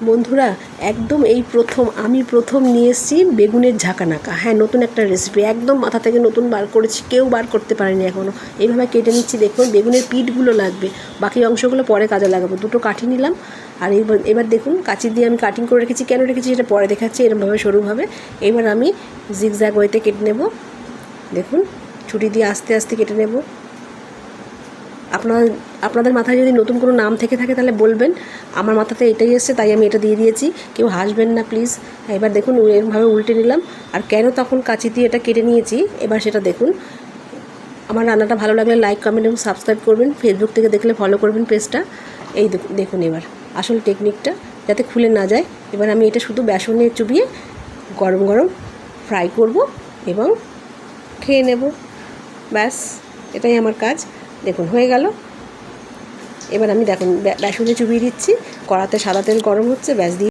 বন্ধুরা, একদম এই প্রথম, আমি প্রথম নিয়ে এসেছি বেগুনের ঝাঁকানাকা হ্যাঁ নতুন একটা রেসিপি একদম মাথা থেকে নতুন বার করেছি, কেউ বার করতে পারেনি এখনও এইভাবে কেটে নিচ্ছি, দেখুন, বেগুনের পিঠগুলো লাগবে। বাকি অংশগুলো পরে কাজে লাগাবো। দুটো কাঠি নিলাম, আর এবার এবার দেখুন, কাঁচি দিয়ে আমি কাটিং করে রেখেছি। কেন রেখেছি সেটা পরে দেখাচ্ছি, এরমভাবে সরুভাবে এবার আমি জিগজ্যাগ ওয়েতে কেটে নেব। দেখুন ছুটি দিয়ে আস্তে আস্তে কেটে নেব। আপনার, আপনাদের মাথায় যদি নতুন কোনো নাম থেকে থাকে তাহলে বলবেন। আমার মাথাতে এটাই এসছে, তাই আমি এটা দিয়ে দিয়েছি। কেউ হাসবেন না প্লিজ এবার দেখুন এরমভাবে উল্টে নিলাম। আর কেন তখন কাঁচি দিয়ে এটা কেটে নিয়েছি, এবার সেটা দেখুন। আমার রান্নাটা ভালো লাগলে লাইক কমেন্ট এবং সাবস্ক্রাইব করবেন। ফেসবুক থেকে দেখলে ফলো করবেন পেজটা এই দেখুন- দেখুন এবার, আসল টেকনিকটা যাতে খুলে না যায়। এবার আমি এটা শুধু বেসনে চুবিয়ে গরম গরম ফ্রাই করব এবং খেয়ে নেব। ব্যাস, এটাই আমার কাজ। দেখুন, হয়ে গেল। এবার আমি দেখুন বেসনে চুবিয়ে দিচ্ছি। কড়াতে সাদা তেল গরম হচ্ছে, ব্যাস দিয়ে